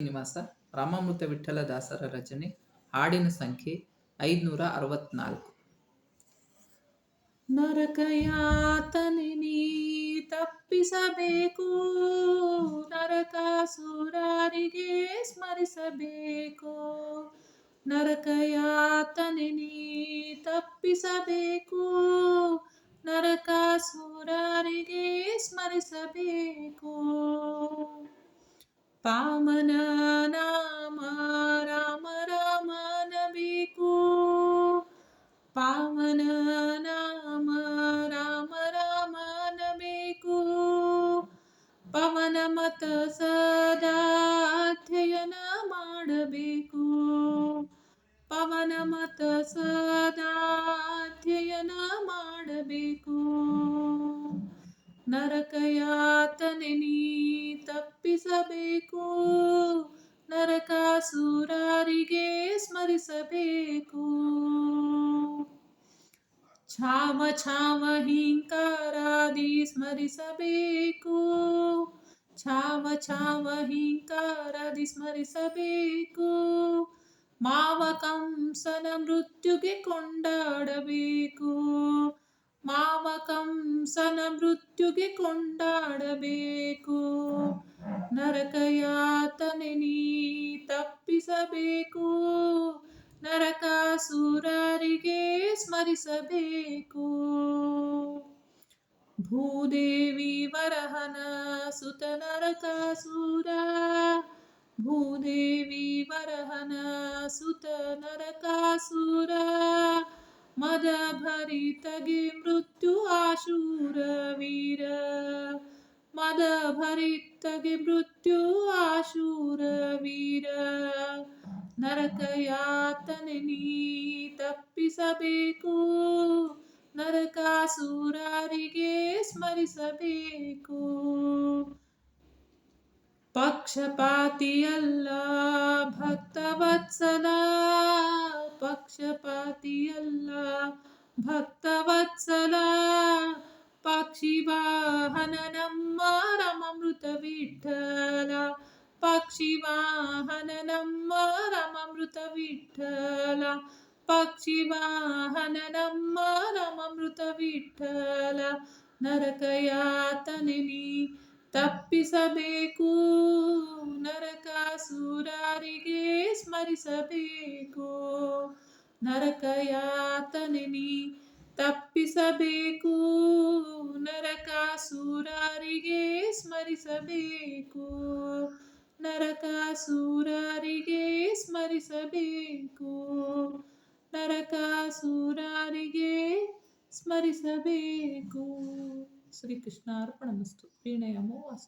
ಶ್ರೀನಿವಾಸ, ರಾಮಾಮೃತ ವಿಠಲ ದಾಸರ ರಚನೆ, ಹಾಡಿನ ಸಂಖ್ಯೆ ಐದುನೂರ ಅರವತ್ನಾಲ್ಕು. ನರಕಯಾತನೆ ನೀ ತಪ್ಪಿಸಬೇಕು, ನರಕಾಸುರಾರಿಗೆ ಸ್ಮರಿಸಬೇಕು. ನರಕಯಾತನೆ ನೀ ತಪ್ಪಿಸಬೇಕು ನರಕಾಸುರರಿಗೆ ಪಾಮನ ನಾಮ ರಾಮ ರಾಮನಬೇಕು ಪಾವನ ನಾಮ ರಾಮ ರಾಮನಬೇಕು ಪವನ ಮತ ಸದಾ ಅಧ್ಯಯನ ಮಾಡಬೇಕು ನರಕಯಾತನೆ ನೀ ತಪ್ಪಿಸಬೇಕು. ನರಕಾಸುರಾರಿಗೆ ಸ್ಮರಿಸಬೇಕು. ಛಾಮ ಛಾಮ ಹಿಂಕಾರಾದಿ ಸ್ಮರಿಸಬೇಕು. ಛಾಮ ಛಾಮ ಹಿಂಕಾರಾದಿ ಸ್ಮರಿಸಬೇಕು. ಮಾವ ಕಂಸನ ಮೃತ್ಯುಗೆ ಕೊಂಡಾಡಬೇಕು. ಮಾವ ಕಂಸನ ಮೃತ್ಯುಗೆ ಕೊಂಡಾಡಬೇಕು. ನರಕಯಾತನೆ ನೀ ತಪ್ಪಿಸಬೇಕು. ನರಕಾಸುರರಿಗೆ ಸ್ಮರಿಸಬೇಕು. ಭೂದೇವಿ ವರಹನ ಸುತ ನರಕಾಸುರ. ಭೂದೇವಿ ವರಹನ ಸುತ ನರಕಾಸುರ. ಮದ ಭರಿತಗೆ ಮೃತ್ಯು ಆಶೂರ ವೀರ. ಮದ ಭರಿತಗೆ ಮೃತ್ಯು ಆಶೂರ ವೀರ. ನರಕಯಾತನೆ ನೀ ತಪ್ಪಿಸಬೇಕು. ನರಕಾಸುರರಿಗೆ ಸ್ಮರಿಸಬೇಕು. ಪಕ್ಷಪಾತಿಯಲ್ಲ ಭಕ್ತವತ್ಸಲ. ಪಕ್ಷಪಾತಿಯಲ್ಲ, ಭಕ್ತವತ್ಸಲ. ಪಕ್ಷಿವಾಹನ ನಮ್ಮ ರಮಮೃತ ವಿಠಲ ಪಕ್ಷಿವಾಹನ ನಮ್ಮ ರಮಮೃತ ವಿಠಲ ಪಕ್ಷಿವಾಹನ ನಮ್ಮ ರಮಮೃತ ವಿಠಲ ನರಕಯಾತನೆ ನೀ ತಪ್ಪಿಸಬೇಕು. ನರಕಾಸುರಾರಿಗೆ ಸ್ಮರಿಸಬೇಕು. ನರಕಯಾತನೆ ತಪ್ಪಿಸಬೇಕು ನರಕಾಸುರರಿಗೆ ಸ್ಮರಿಸಬೇಕು ನರಕಾಸುರರಿಗೆ ಸ್ಮರಿಸಬೇಕು ನರಕಾಸುರರಿಗೆ ಸ್ಮರಿಸಬೇಕು. ಶ್ರೀಕೃಷ್ಣ ಅರ್ಪಣಮಸ್ತು ವೀಣೆಯ ವಾಸ್ತು